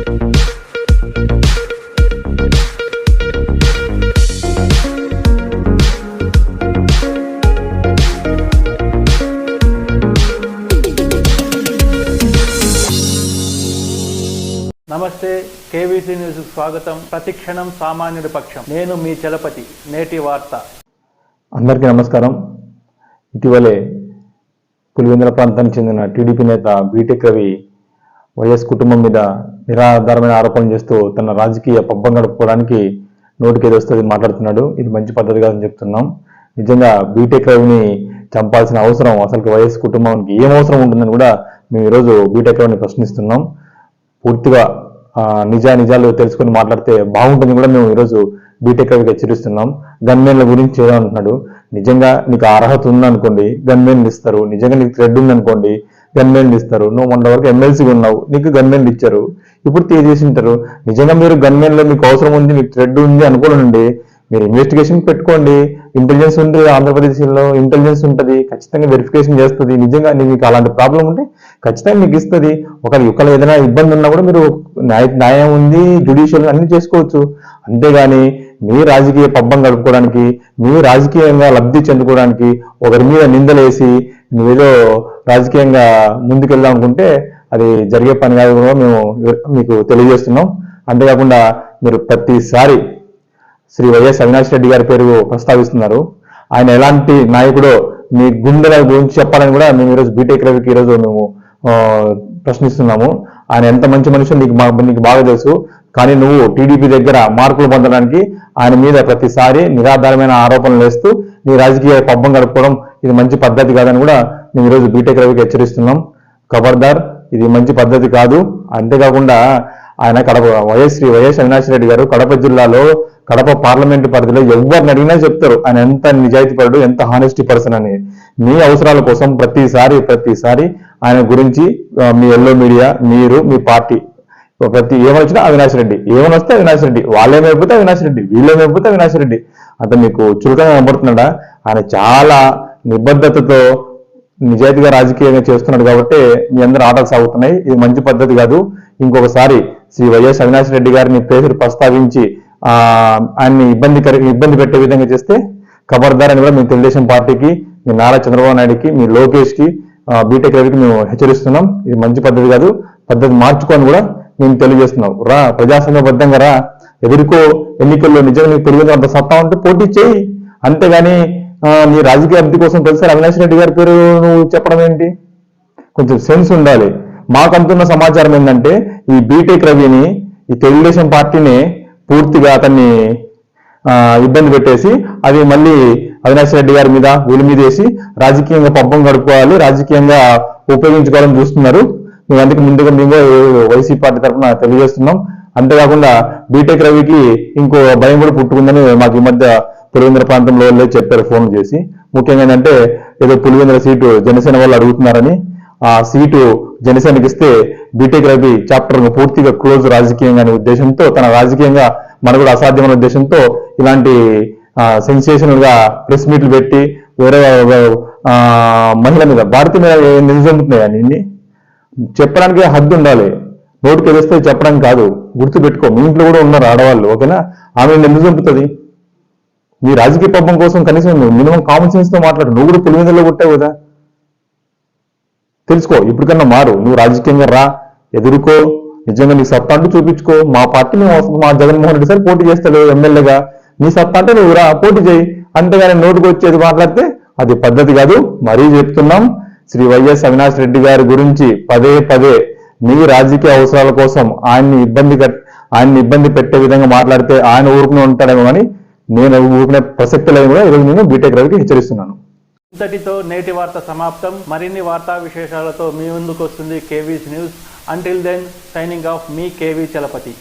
నమస్తే KVC news స్వాగతం. ప్రతిక్షణం సామాన్యుడి పక్షం. నేను మీ చలపతి నేటి వార్త. అందరికీ నమస్కారం. ఇటీవలే పులివెందుల ప్రాంతానికి చెందిన టీడీపీ నేత బీటెక్ రవి వైఎస్ కుటుంబం మీద నిరాధారమైన ఆరోపణలు చేస్తూ తన రాజకీయ పబ్బం గడుపుకోవడానికి నోటికి వస్తుంది మాట్లాడుతున్నాడు. ఇది మంచి పద్ధతి కాదని చెప్తున్నాం. నిజంగా బీటెక్ రవిని చంపాల్సిన అవసరం అసలు వైఎస్ కుటుంబానికి ఏం అవసరం ఉంటుందని కూడా మేము ఈరోజు బీటెక్ రవిని ప్రశ్నిస్తున్నాం. పూర్తిగా నిజా నిజాలు తెలుసుకొని మాట్లాడితే బాగుంటుంది కూడా మేము ఈరోజు బీటెక్ రవికి హెచ్చరిస్తున్నాం. గన్మెన్ల గురించి ఏదో అంటున్నాడు. నిజంగా నీకు ఆ అర్హత ఉందనుకోండి గన్మెన్లు ఇస్తారు. నిజంగా నీకు థ్రెడ్ ఉందనుకోండి గన్మెన్లు ఇస్తారు. నువ్వు మొన్న వరకు ఎమ్మెల్సీగా ఉన్నావు. నీకు గన్మెన్లు ఇచ్చారు. ఇప్పుడు తీసేసి ఉంటారు. నిజంగా మీరు గన్మెన్లో మీకు అవసరం ఉంది మీకు థ్రెడ్ ఉంది అనుకోనండి. మీరు ఇన్వెస్టిగేషన్ పెట్టుకోండి. ఇంటెలిజెన్స్ ఉంటుంది ఆంధ్రప్రదేశ్లో. ఇంటెలిజెన్స్ ఉంటుంది. ఖచ్చితంగా వెరిఫికేషన్ చేస్తుంది. నిజంగా మీకు అలాంటి ప్రాబ్లం ఉంటే ఖచ్చితంగా మీకు ఇస్తుంది. ఒకరి ఒకళ్ళు ఏదైనా ఇబ్బంది ఉన్నా కూడా మీరు న్యాయ న్యాయం ఉంది జ్యుడిషియల్ అన్ని చేసుకోవచ్చు. అంతేగాని మీ రాజకీయ పబ్బం గడుపుకోవడానికి మీ రాజకీయంగా లబ్ధి చెందుకోవడానికి ఒకరి మీద నిందలేసి నువ్వేదో రాజకీయంగా ముందుకెళ్దాం అనుకుంటే అది జరిగే పని కాదు కూడా మేము మీకు తెలియజేస్తున్నాం. అంతేకాకుండా మీరు ప్రతిసారి శ్రీ వైఎస్ అవినాష్ రెడ్డి గారి పేరు ప్రస్తావిస్తున్నారు. ఆయన ఎలాంటి నాయకుడో మీ గుండెల గురించి చెప్పాలని కూడా మేము ఈరోజు బీటెక్ రవికి ఈరోజు మేము ప్రశ్నిస్తున్నాము. ఆయన ఎంత మంచి మనిషి నీకు మా- నీకు బాగా తెలుసు. కానీ నువ్వు టీడీపీ దగ్గర మార్కులు పొందడానికి ఆయన మీద ప్రతిసారి నిరాధారమైన ఆరోపణలు వేస్తూ నీ రాజకీయ పబ్బం గడుపుకోవడం ఇది మంచి పద్ధతి కాదని కూడా మేము ఈరోజు బీటెక్ రవికి హెచ్చరిస్తున్నాం. ఖబర్దార్ ఇది మంచి పద్ధతి కాదు. అంతేకాకుండా ఆయన కడప వైఎస్ శ్రీ వైఎస్ అవినాష్ రెడ్డి గారు కడప జిల్లాలో కడప పార్లమెంట్ పరిధిలో ఎవరిని అడిగినా చెప్తారు. ఆయన ఎంత నిజాయితీపరుడు ఎంత హానెస్టీ పర్సన్ అని. మీ అవసరాల కోసం ప్రతిసారి ప్రతిసారి ఆయన గురించి మీ ఎల్లో మీడియా మీరు మీ పార్టీ ప్రతి ఏమొచ్చినా అవినాష్ రెడ్డి. ఏమని వస్తే అవినాష్ రెడ్డి. వాళ్ళేమైపోతే అవినాష్ రెడ్డి. వీళ్ళేమైపోతే అవినాష్ రెడ్డి. అతను మీకు చురుకంగా కనబడుతున్నాడా? ఆయన చాలా నిబద్ధతతో నిజాయితీగా రాజకీయంగా చేస్తున్నాడు కాబట్టి మీ అందరూ ఆటలు సాగుతున్నాయి. ఇది మంచి పద్ధతి కాదు. ఇంకొకసారి శ్రీ వైఎస్ అవినాష్ రెడ్డి గారిని పేరు ప్రస్తావించి ఆయన్ని ఇబ్బంది ఇబ్బంది పెట్టే విధంగా చేస్తే ఖబర్దార్ అని కూడా మీ తెలుగుదేశం పార్టీకి మీ నారా చంద్రబాబు నాయుడుకి మీ లోకేష్కి బీటెక్ రవికి మేము హెచ్చరిస్తున్నాం. ఇది మంచి పద్ధతి కాదు. పద్ధతి మార్చుకొని కూడా మేము తెలియజేస్తున్నాం రా ప్రజాస్వామ్యబద్ధంగా రా. ఎదుర్కో ఎన్నికల్లో నిజంగా నీకు తెలియదు అంత సత్తా ఉంటే పోటీ చేయి. అంతేగాని నీ రాజకీయ అభివృద్ధి కోసం తెలుసా? అవినాష్ రెడ్డి గారి పేరు నువ్వు చెప్పడం ఏంటి? కొంచెం సెన్స్ ఉండాలి. మాకు అందుతున్న సమాచారం ఏంటంటే ఈ బీటెక్ రవిని ఈ తెలుగుదేశం పార్టీని పూర్తిగా అతన్ని ఇబ్బంది పెట్టేసి అది మళ్ళీ అవినాష్ రెడ్డి గారి మీద వీళ్ళ మీద వేసి రాజకీయంగా పబ్బం గడుపుకోవాలి రాజకీయంగా ఉపయోగించుకోవాలని చూస్తున్నారు. మేము అందుకే ముందుగా మేము వైసీపీ పార్టీ తరఫున తెలియజేస్తున్నాం. అంతేకాకుండా బీటెక్ రవికి ఇంకో భయం కూడా పుట్టుకుందని మాకు ఈ మధ్య పులివెందుల ప్రాంతంలో వాళ్ళే చెప్పారు ఫోన్ చేసి. ముఖ్యంగా ఏంటంటే ఏదో పులివెందుల సీటు జనసేన వాళ్ళు అడుగుతున్నారని. ఆ సీటు జనసేనకి ఇస్తే బీటెక్ రవి చాప్టర్ పూర్తిగా క్లోజ్ రాజకీయంగా అనే ఉద్దేశంతో తన రాజకీయంగా మన కూడా అసాధ్యమైన ఉద్దేశంతో ఇలాంటి సెన్సేషనల్గా ప్రెస్ మీట్లు పెట్టి వేరే మహిళ మీద భారతీయ మీద నిజంతున్నాయి అన్ని? చెప్పడానికి హద్దు ఉండాలి. నోటికి తెలిస్తే చెప్పడానికి కాదు. గుర్తు పెట్టుకో మీ ఇంట్లో కూడా ఉన్నారు ఆడవాళ్ళు ఓకేనా? ఆమె ఎందుకు చంపుతుంది? మీ రాజకీయ పంపం కోసం కనీసం మినిమం కామన్ సెన్స్తో మాట్లాడు. నువ్వు కూడా పులివెందులో కొట్టావు కదా? తెలుసుకో ఇప్పటికన్నా మారు. నువ్వు రాజకీయంగా రా ఎదుర్కో నిజంగా నీ సత్తా అంటూ చూపించుకో. మా పార్టీ మా జగన్మోహన్ రెడ్డి సార్ పోటీ చేస్తాడు ఎమ్మెల్యేగా. నీ సత్తా అంటే నువ్వు రా పోటీ చేయి. అంతేగాని నోటుకు వచ్చేది మాట్లాడితే అది పద్ధతి కాదు. మరీ చెప్తున్నాం. శ్రీ వైఎస్ అవినాష్ రెడ్డి గారి గురించి పదే పదే నీ రాజకీయ అవసరాల కోసం ఆయన్ని ఇబ్బంది ఆయన్ని ఇబ్బంది పెట్టే విధంగా మాట్లాడితే ఆయన ఊరుకునే ఉంటాడేమో అని నేను ఊరుకునే ప్రసక్తి లేదు కూడా. ఈరోజు నేను బీటెక్ రవికి హెచ్చరిస్తున్నాను. ఇంతటితో నేటి వార్త సమాప్తం. మరిన్ని వార్తా విశేషాలతో మీ ముందుకు వస్తుంది KV's news. Until then signing off మీ కేవీ చలపతి.